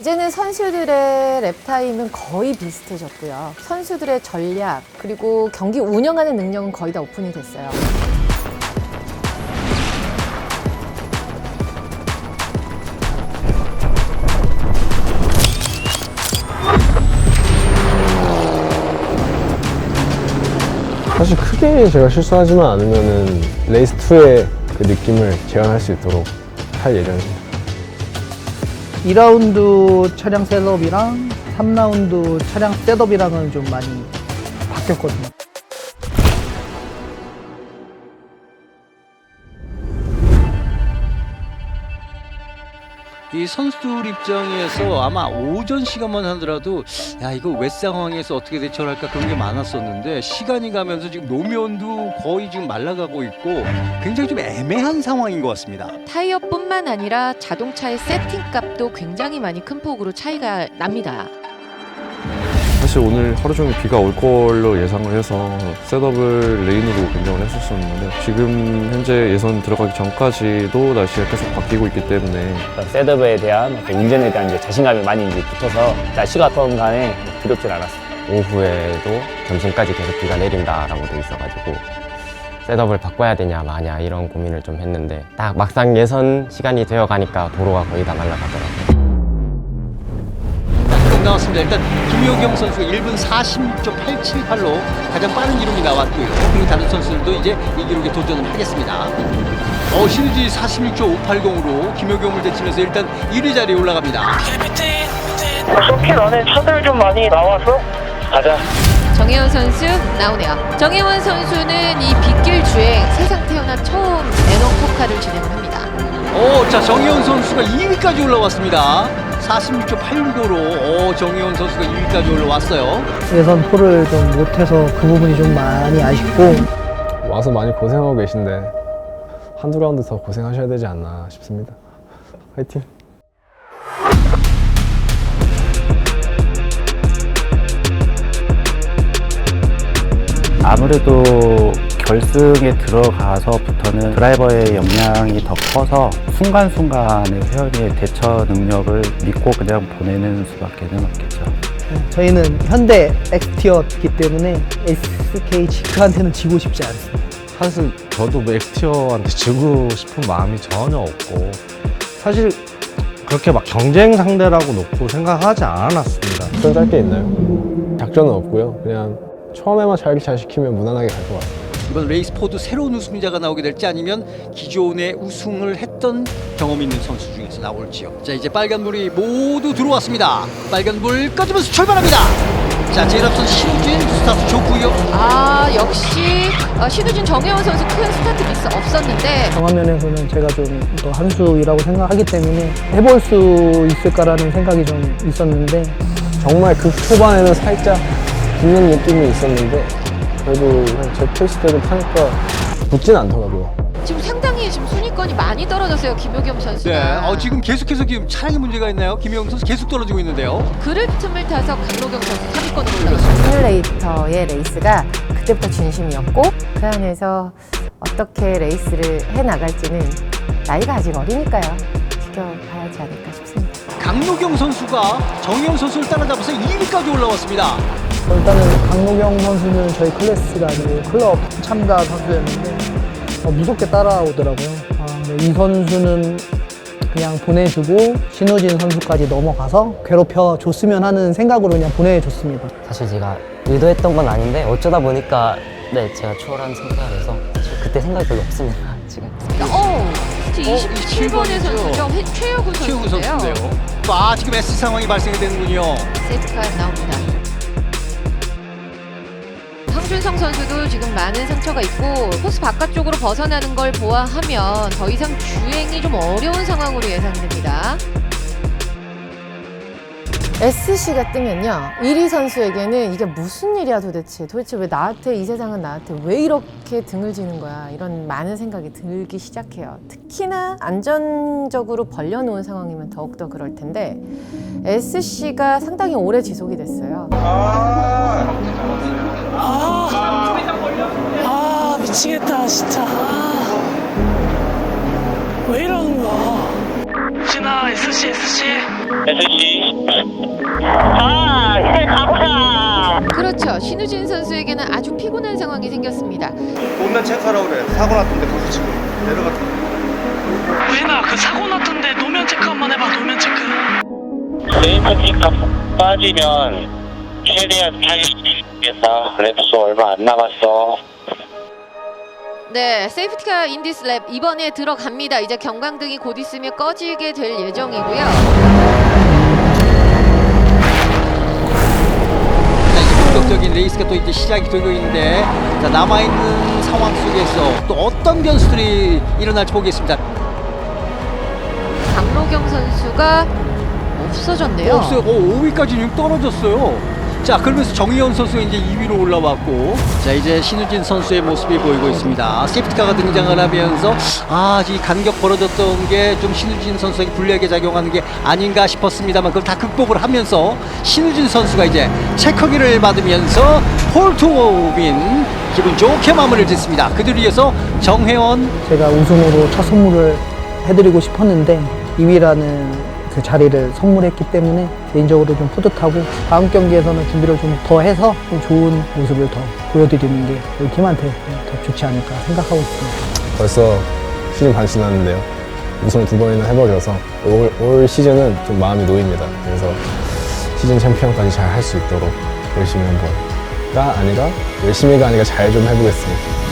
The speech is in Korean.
이제는 선수들의 랩 타임은 거의 비슷해졌고요. 선수들의 전략 그리고 경기 운영하는 능력은 거의 다 오픈이 됐어요. 사실 크게 제가 실수하지만 않으면은 레이스 2의 그 느낌을 재현할 수 있도록 할 예정입니다. 2라운드 차량 셋업이랑 3라운드 차량 셋업이랑은 좀 많이 바뀌었거든요. 이 선수들 입장에서 아마 오전 시간만 하더라도 야 이거 왜 상황에서 어떻게 대처를 할까 그런 게 많았었는데 시간이 가면서 지금 노면도 거의 지금 말라가고 있고 굉장히 좀 애매한 상황인 것 같습니다. 타이어뿐만 아니라 자동차의 세팅값도 굉장히 많이 큰 폭으로 차이가 납니다. 사실 오늘 하루 종일 비가 올 걸로 예상을 해서 셋업을 레인으로 변경을 했었었는데 지금 현재 예선 들어가기 전까지도 날씨가 계속 바뀌고 있기 때문에 셋업에 대한 운전에 대한 이제 자신감이 많이 이제 붙어서 날씨가 어떤 간에 두렵진 않았어요. 오후에도 점심까지 계속 비가 내린다라고 돼 있어가지고 셋업을 바꿔야 되냐 마냐 이런 고민을 좀 했는데 딱 막상 예선 시간이 되어 가니까 도로가 거의 다 말라가더라고요. 나왔습니다. 일단 김효경 선수가 1분 46.878로 가장 빠른 기록이 나왔고요. 그리고 다른 선수들도 이제 이 기록에 도전을 하겠습니다. 어, 신우지 46.580으로 김효경을 대치면서 일단 1위 자리에 올라갑니다. 서킷 안에 차들 좀 많이 나와서 가자. 정혜원 선수 나오네요. 정혜원 선수는 이 빗길 주행 세상 태어나 처음 N1 포카를 진행을 합니다. 오, 자 정혜원 선수가 2위까지 올라왔습니다. 46.865로 오, 정혜원 선수가 2위까지 올라왔어요. 예선 포를 좀 못해서 그 부분이 좀 많이 아쉽고 와서 많이 고생하고 계신데 한두 라운드 더 고생하셔야 되지 않나 싶습니다. 화이팅! 아무래도 결승에 들어가서부터는 드라이버의 역량이 더 커서 순간순간의 회원의 대처 능력을 믿고 그냥 보내는 수밖에는 없겠죠. 저희는 현대 엑스티어이기 때문에 SK 지크한테는 지고 싶지 않습니다. 사실 저도 뭐 엑티어한테 지고 싶은 마음이 전혀 없고 사실 그렇게 막 경쟁 상대라고 놓고 생각하지 않았습니다. 작전 짧게 있나요? 작전은 없고요. 그냥 처음에만 잘, 잘 시키면 무난하게 갈 것 같아요. 이번 레이스 포도 새로운 우승자가 나오게 될지 아니면 기존에 우승을 했던 경험 있는 선수 중에서 나올지요. 자 이제 빨간불이 모두 들어왔습니다. 빨간불 꺼지면서 출발합니다. 자 제일 앞선 신우진 스타트 좋고요. 아 역시 어, 신우진 정혜원 선수 큰 스타트 미스 없었는데 정화면에서는 제가 좀 더 한 수이라고 생각하기 때문에 해볼 수 있을까라는 생각이 좀 있었는데 정말 극 초반에는 살짝 붙는 느낌이 있었는데 그래도 제 페이스대로 타니까 붙진 않더라고요. 지금 상당히 지금 순위권이 많이 떨어졌어요 김효겸 선수가. 네. 어 지금 계속해서 지금 차량에 문제가 있나요? 김영 선수 계속 떨어지고 있는데요. 그를 틈을 타서 강로경 선수 3위권으로 올라갔습니다. 시뮬레이터의 레이스가 그때부터 진심이었고 그 안에서 어떻게 레이스를 해 나갈지는 나이가 아직 어리니까요. 지켜봐야 하지 않을까 싶습니다. 강노경 선수가 정혜원 선수를 따라잡아서 2위까지 올라왔습니다. 일단은 강로경 선수는 저희 클래스가 아니고 클럽 참가 선수였는데 어, 무섭게 따라오더라고요. 아, 근데 이 선수는 그냥 보내주고 신호진 선수까지 넘어가서 괴롭혀 줬으면 하는 생각으로 그냥 보내줬습니다. 사실 제가 의도했던 건 아닌데 어쩌다 보니까 네 제가 초월한 돼서 사실 그때 생각이 별로 없습니다 지금. 어, 27번의 번이죠. 선수죠. 최우구 선수인데요. 선수인데요. 아 지금 S 상황이 발생이 되는군요. 세이프카 나옵니다. 황준성 선수도 지금 많은 상처가 있고 코스 바깥쪽으로 벗어나는 걸 보아하면 더 이상 주행이 좀 어려운 상황으로 예상됩니다. SC가 뜨면요. 1위 선수에게는 이게 무슨 일이야 도대체. 도대체 왜 나한테 이 세상은 나한테 왜 이렇게 등을 지는 거야. 이런 많은 생각이 들기 시작해요. 특히나 안전적으로 벌려놓은 상황이면 더욱더 그럴 텐데 SC가 상당히 오래 지속이 됐어요. 아 미치겠다 진짜. 아, 왜 이러는 거야? 신아 SC SC SC. 자, 이제 가보자. 그렇죠. 신우진 선수에게는 아주 피곤한 상황이 생겼습니다. 노면 체크하라고 그래. 사고 났던데 거기서 지금 내려갔다. 우진아 그 사고 났던데 노면 체크 한번 해봐 노면 체크 세이프티가 빠지면 최대한 타이겠다. 랩수 얼마 안 남았어. 네, 세이프티카 인디스 랩 이번에 들어갑니다. 이제 경광등이 곧 있으면 꺼지게 될 예정이고요. 자, 이제 본격적인 레이스가 또 이제 시작이 되고 있는데 자, 남아있는 상황 속에서 또 어떤 변수들이 일어날지 보겠습니다. 강로경 선수가 없어졌네요. 없어요. 어, 5위까지 지금 떨어졌어요. 자, 그러면서 정희원 선수가 이제 2위로 올라왔고, 자, 이제 신우진 선수의 모습이 보이고 있습니다. 세프티카가 등장을 하면서, 아, 이 간격 벌어졌던 게 좀 신우진 선수에게 불리하게 작용하는 게 아닌가 싶었습니다만, 그걸 다 극복을 하면서 신우진 선수가 이제 체커기를 받으면서 폴토윈 기분 좋게 마무리를 짓습니다. 그들 위해서 정혜원 제가 우승으로 첫 선물을 해드리고 싶었는데 2위라는 그 자리를 선물했기 때문에 개인적으로 좀 뿌듯하고 다음 경기에서는 준비를 좀 더 해서 좀 좋은 모습을 더 보여드리는 게 우리 팀한테 더 좋지 않을까 생각하고 있습니다. 벌써 시즌 반 지났는데요. 우승 두 번이나 해버려서 올, 올 시즌은 좀 마음이 놓입니다. 그래서 시즌 챔피언까지 잘 할 수 있도록 열심히 한번 가 아니라 열심히가 아니라 잘 좀 해보겠습니다.